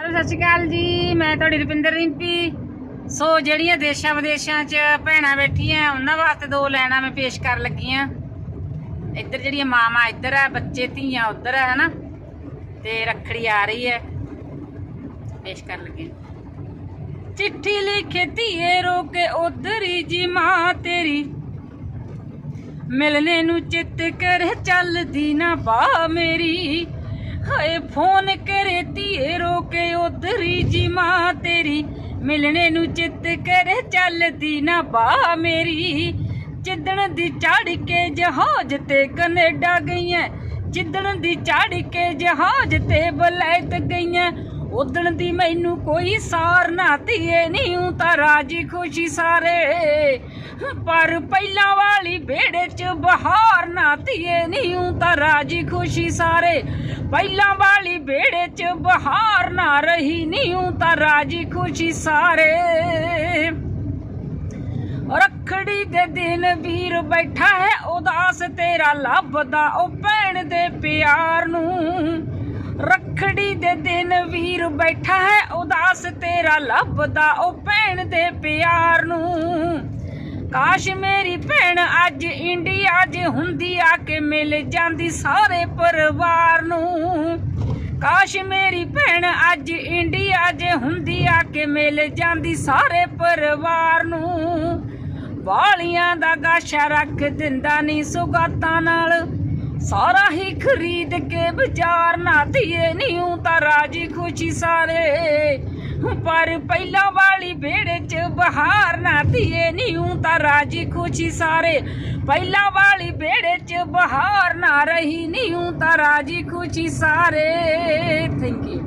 Hello, ਸਤਿ ਸ਼੍ਰੀ ਅਕਾਲ ਜੀ। ਮੈਂ ਤੁਹਾਡੀ ਰੁਪਿੰਦਰ ਰਿੰਪੀ। ਸੋ ਜਿਹੜੀਆਂ ਦੇਸ਼ਾਂ ਵਿਦੇਸ਼ਾਂ 'ਚ ਭੈਣਾਂ ਬੈਠੀਆਂ, ਉਹਨਾਂ ਵਾਸਤੇ ਦੋ ਲੈਣਾ ਮੈਂ ਪੇਸ਼ ਕਰਨ ਲੱਗੀ ਆ। ਇੱਧਰ ਜਿਹੜੀਆਂ ਮਾਵਾਂ ਇੱਧਰ ਆ, ਬੱਚੇ, ਧੀਆਂ ਉੱਧਰ ਆ, ਹਨਾ? ਤੇ ਰੱਖੜੀ ਆ ਰਹੀ ਹੈ। ਪੇਸ਼ ਕਰਨ ਲੱਗੀ ਚਿੱਠੀ ਲਿਖੇ ਧੀਏ ਰੋ ਕੇ ਉਧਰ ਹੀ ਜੀ ਮਾਂ ਤੇਰੀ। ਮਿਲਨੇ ਨੂੰ ਚਿੱਤ ਕਰ, ਚੱਲਦੀ ਨਾ ਬਾ ਮੇਰੀ। ਹਾਏ, ਫੋਨ ਕਰੇ ਧੀਏ ਰੋ ਕੇ ਉਧਰੀ ਜੀ ਮਾਂ ਤੇਰੀ, ਮਿਲਣੇ ਨੂੰ ਚਿੱਤ ਕਰ ਚੱਲਦੀ ਨਾ ਬਾ ਮੇਰੀ। ਜਿੱਦਣ ਦੀ ਚੜ ਕੇ ਜਹਾਜ਼ ਤੇ ਕੈਨੇਡਾ ਗਈਆਂ ਜਿੱਦਣ ਦੀ ਚੜ ਕੇ ਜਹਾਜ਼ ਤੇ ਬਲੈਤ ਗਈਆਂ। ਉਦਣ ਦੀ ਮੈਨੂੰ ਕੋਈ ਸਾਰ ਨਾ ਧੀਏ ਨਹੀਂ ਹੂੰ ਤਾਂ ਰਾਜੀ ਖੁਸ਼ੀ ਸਾਰੇ। ਪਰ ਪਹਿਲਾਂ ਵਾਲੀ ਬੇੜੇ 'ਚ ਬਹਾ ਨਾ ਧੀਏ ਨਹੀਂ ਹੂੰ ਤਾਂ ਰਾਜੀ ਖੁਸ਼ੀ ਸਾਰੇ। ਪਹਿਲਾਂ ਵਾਲੀ ਬੇੜੇ 'ਚ ਬਹਾਰ ਨਾ ਰਹੀ ਨਹੀਂ ਹੂੰ ਤਾਂ ਰਾਜੀ ਖੁਸ਼ੀ ਸਾਰੇ। ਰੱਖੜੀ ਦੇ ਦਿਨ ਵੀਰ ਬੈਠਾ ਹੈ, ਉਦਾਸ ਤੇਰਾ ਲੱਭਦਾ ਉਹ ਭੈਣ ਦੇ ਪਿਆਰ ਨੂੰ। ਰੱਖੜੀ ਦੇ ਦਿਨ ਵੀਰ ਬੈਠਾ ਹੈ, ਉਦਾਸ ਤੇਰਾ ਲੱਭਦਾ ਉਹ ਭੈਣ ਦੇ ਪਿਆਰ ਨੂੰ। ਕਾਸ਼ ਮੇਰੀ ਭੈਣ ਅੱਜ ਇੰਡੀਆ 'ਚ ਹੁੰਦੀ ਮਿਲ ਜਾਂਦੀ ਸਾਰੇ ਪਰਿਵਾਰ ਨੂੰ। ਕਾਸ਼ ਮੇਰੀ ਭੈਣ ਅੱਜ ਇੰਡੀਆ ਜੇ ਹੁੰਦੀ ਆ ਕੇ ਮਿਲ ਜਾਂਦੀ ਸਾਰੇ ਪਰਿਵਾਰ ਨੂੰ। ਵਾਲੀਆਂ ਦਾ ਗਾਸ਼ਾ ਰੱਖ ਦਿੰਦਾ ਨਹੀਂ ਸੁਗਾਤਾਂ ਨਾਲ। ਸਾਰਾ ਹੀ ਖਰੀਦ ਕੇ ਬਾਜ਼ਾਰ ਨਾ ਧੀਏ ਨਹੀਂ ਤਾਂ ਰਾਜੀ ਖੁਸ਼ੀ ਸਾਰੇ। ਪਰ ਪਹਿਲਾਂ ਵਾਲੀ ਵਿਹੜੇ 'ਚ ਬਹਾਰ ਨਾ ਧੀਏ ਨਹੀਂ ਤਾਂ ਰਾਜੀ ਖੁਸ਼ੀ ਸਾਰੇ। ਪਹਿਲਾਂ ਵਾਲੀ ਵਿਹੜੇ 'ਚ ਬਹਾਰ ਨਾ ਰਹੀ ਨਹੀਂ ਤਾਂ ਰਾਜੀ ਖੁਸ਼ੀ ਸਾਰੇ। Thank you